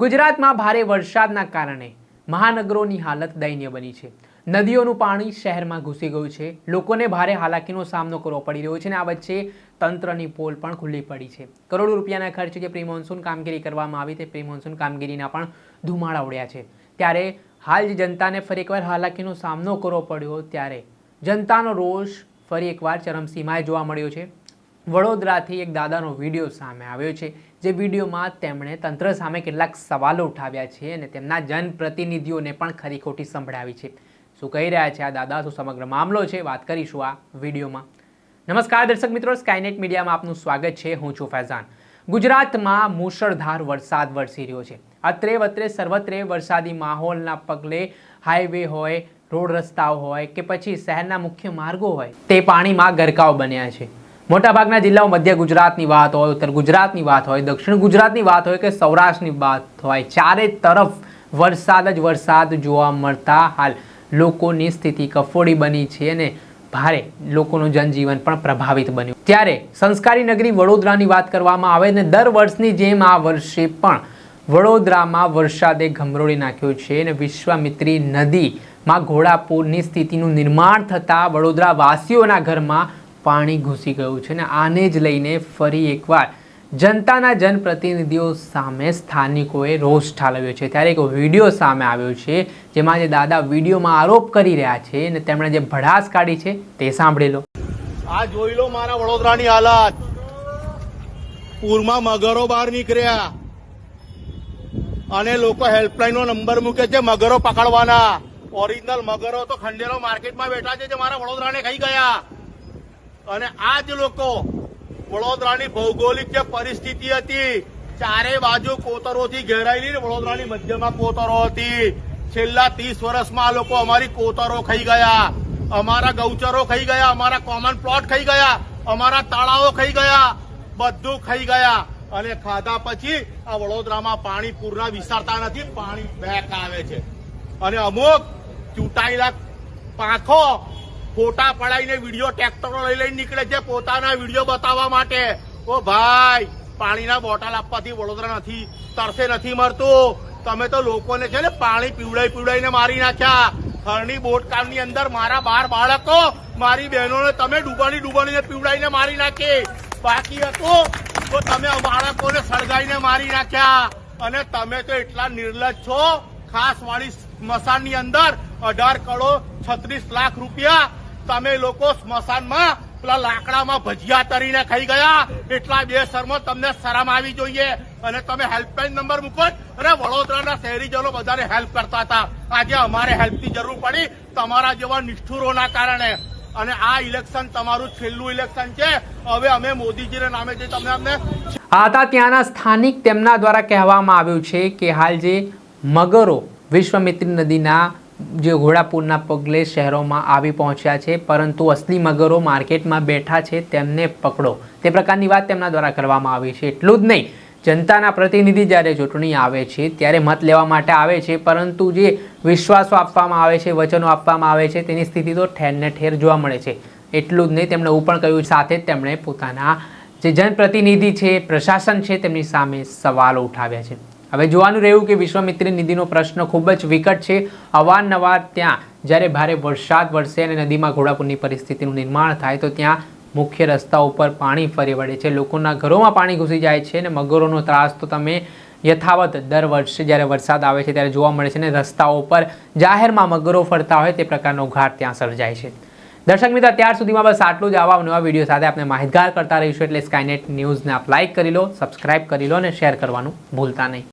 ગુજરાતમાં ભારે વરસાદના કારણે મહાનગરોની હાલત દયનીય બની છે. નદીઓનું પાણી શહેરમાં ઘૂસી ગયું છે. લોકોને ભારે હાલાકીનો સામનો કરવો પડી રહ્યો છે અને આ વચ્ચે તંત્રની પોલ પણ ખુલ્લી પડી છે. કરોડો રૂપિયાના ખર્ચે જે પ્રી મોન્સૂન કામગીરી કરવામાં આવી તે પ્રી મોન્સૂન કામગીરીના પણ ધુમાડા ઉડ્યા છે. ત્યારે હાલ જે જનતાને ફરી એકવાર હાલાકીનો સામનો કરવો પડ્યો ત્યારે જનતાનો રોષ ફરી એકવાર ચરમસીમાએ જોવા મળ્યો છે. વડોદરાથી એક દાદાનો વીડિયો સામે આવ્યો છે, જે વિડીયોમાં તેમણે તંત્ર સામે કેટલાક સવાલો ઉઠાવ્યા છે અને તેમના જનપ્રતિનિધિઓને પણ ખરી ખોટી સંભળાવી છે. શું કહી રહ્યા છે આ દાદા? શું સમગ્ર મામલો છે? વાત કરીશું આ વિડીયોમાં. નમસ્કાર દર્શક મિત્રો, સ્કાયનેટ મીડિયામાં આપનું સ્વાગત છે. હું છું ફૈઝાન. ગુજરાતમાં મુશળધાર વરસાદ વરસી રહ્યો છે. અત્રે વત્રે સર્વત્રે વરસાદી માહોલના પગલે હાઈવે હોય, રોડ રસ્તાઓ હોય કે પછી શહેરના મુખ્ય માર્ગો હોય, તે પાણીમાં ગરકાવ બન્યા છે. મોટાભાગના જિલ્લાઓ મધ્ય ગુજરાતની વાત હોય, ઉત્તર ગુજરાતની વાત હોય, દક્ષિણ ગુજરાતની વાત હોય કે સૌરાષ્ટ્રની વાત હોય, ચારે તરફ વરસાદ જ વરસાદ જોવા મળતા હાલ લોકોની સ્થિતિ કફોડી બની છે અને ભારે લોકોનું જનજીવન પણ પ્રભાવિત બન્યું. ત્યારે સંસ્કારી નગરી વડોદરાની વાત કરવામાં આવે ને દર વર્ષની જેમ આ વર્ષે પણ વડોદરામાં વરસાદે ઘમરોળી નાખ્યો છે અને વિશ્વામિત્રી નદીમાં ઘોડાપુરની સ્થિતિનું નિર્માણ થતાં વડોદરાવાસીઓના ઘરમાં પાણી ઘૂસી ગયું છે અને આને જ લઈને ફરી એકવાર જનતાના જનપ્રતિનિધિઓ સામે સ્થાનિકોએ રોષ ઠાલવ્યો છે. ત્યારે એક વીડિયો સામે આવ્યો છે, જેમાં જે દાદા વિડીયોમાં આરોપ કરી રહ્યા છે અને તેમણે જે ભડાસ કાઢી છે તે સાંભળી લો. આ જોઈ લો મારા વડોદરાની હાલત. પૂરમાં મગરો બહાર નીકળ્યા. અને લોકો હેલ્પલાઇન નો નંબર મૂકે છે, મગરો પકડવાના. ઓરિજિનલ મગરો તો ખંડેરો માર્કેટમાં બેઠા છે જે મારા વડોદરાને ખાઈ ગયા. અને આ જ લોકો વડોદરાની ભૌગોલિક જે પરિસ્થિતિ હતી ચારે બાજુ કોતરોથી ઘેરાયેલી વડોદરાની મધ્યમાં કોતરો હતી. છેલ્લા ત્રીસ વર્ષમાં આ લોકો અમારી કોતરો ખાઈ ગયા, અમારા ગૌચરો ખાઈ ગયા, અમારા કોમન પ્લોટ ખાઈ ગયા, અમારા તળાવો ખાઈ ગયા, બધું ખાઈ ગયા. અને ખાધા પછી આ વડોદરામાં પાણી પૂરના વિસારતા નથી, પાણી બેક આવે છે. અને અમુક ચૂંટાયેલા પાંખો ફોટા પડાવીને વીડિયો ટ્રેક્ટરો લઈ લઈને નીકળે છે પોતાના વીડિયો બતાવવા માટે. ઓ ભાઈ, પાણીના બોટલ આપવાથી વડોદરા નથી, તરસે નથી મરતું. તમે તો લોકોને છે ને પાણી પીવડાઈ પીવડાઈને મારી નાખ્યા. હરણી બોટકામની અંદર મારા બાર બાળકો, મારી બહેનોને તમે ડૂબાણી ડૂબાણીને પીવડાઈને મારી નાખી. બાકી હતું તો તમે બાળકોને સળગાઈને મારી નાખ્યા. અને તમે તો એટલા નિર્લજ છો. ખાસ વાળી સ્મશાનની અંદર અઢાર કરોડ છત્રીસ લાખ રૂપિયા તમે લોકો સ્મશાનમાં પેલા લાકડામાં ભજીયા તરીને ખાઈ ગયા. એટલા બે શરમો તમને શરમ આવી જોઈએ. અને તમે હેલ્પલાઇન નંબર મૂકો અને વડોદરાના શહેરીજનો બધાને હેલ્પ કરતા હતા. આજે અમારે હેલ્પની જરૂર પડી તમારા જેવા નિષ્ઠુરોના કારણે. અને આ ઇલેક્શન તમારું છેલ્લું ઇલેક્શન છે. હવે અમે મોદીજીના નામે જે તમને અમને આતા ત્યાંના સ્થાનિક તેમના દ્વારા કહેવામાં આવ્યું છે કે હાલ જે મગરો વિશ્વમિત્રી નદીના જે ઘોડાપૂરના પગલે શહેરોમાં આવી પહોંચ્યા છે, પરંતુ અસલી મગરો માર્કેટમાં બેઠા છે, તેમને પકડો. તે પ્રકારની વાત તેમના દ્વારા કરવામાં આવી છે. એટલું જ નહીં, જનતાના પ્રતિનિધિ જ્યારે ચૂંટણી આવે છે, ત્યારે મત લેવા માટે આવે છે, પરંતુ જે વિશ્વાસો આપવામાં આવે છે, વચનો આપવામાં આવે છે, તેની સ્થિતિ તો ઠેરને ઠેર જોવા મળે છે. એટલું જ નહીં, તેમણે એવું પણ કહ્યું, સાથે જ તેમણે પોતાના જે જનપ્રતિનિધિ છે, પ્રશાસન છે, તેમની સામે સવાલો ઉઠાવ્યા છે. હવે જોવાનું રહ્યું કે વિશ્વામિત્રી નદીનો પ્રશ્ન ખૂબ જ વિકટ છે. અવારનવાર ત્યાં જ્યારે ભારે વરસાદ વરસે અને નદીમાં ઘોડાપૂરની પરિસ્થિતિનું નિર્માણ થાય તો ત્યાં મુખ્ય રસ્તા ઉપર પાણી ફરી વળે છે. લોકોના ઘરોમાં પાણી ઘૂસી જાય છે અને મગરોનો ત્રાસ તો તમે યથાવત દર વર્ષે જ્યારે વરસાદ આવે છે ત્યારે જોવા મળે છે અને રસ્તાઓ પર જાહેરમાં મગરો ફરતા હોય તે પ્રકારનો ઘાટ ત્યાં સર્જાય છે. દર્શક મિત્રો, ત્યાર સુધીમાં બસ આટલું જ. આવા નવા વીડિયો સાથે આપણે માહિતગાર કરતા રહીશું એટલે સ્કાયનેટ ન્યૂઝને આપ લાઇક કરી લો સબસ્ક્રાઇબ કરી લો અને શેર કરવાનું ભૂલતા નહીં.